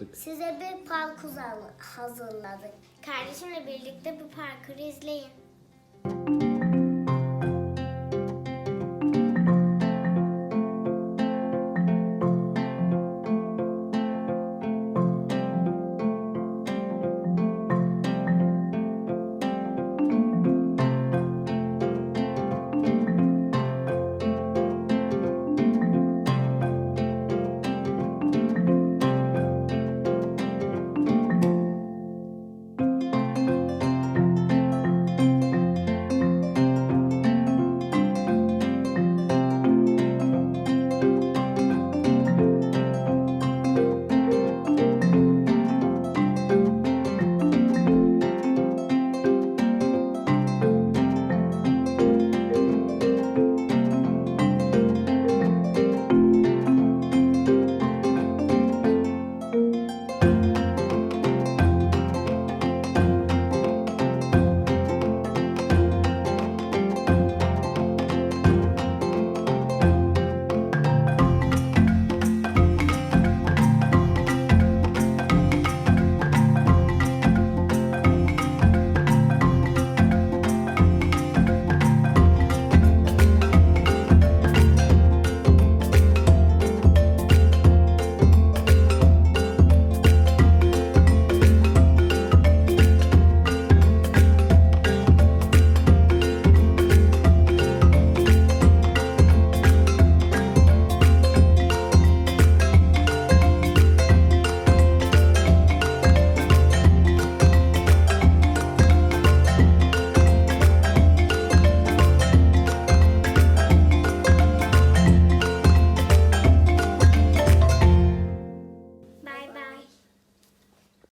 yaptık. Size bir parkur hazırladık. Kardeşimle birlikte bu parkuru izleyin.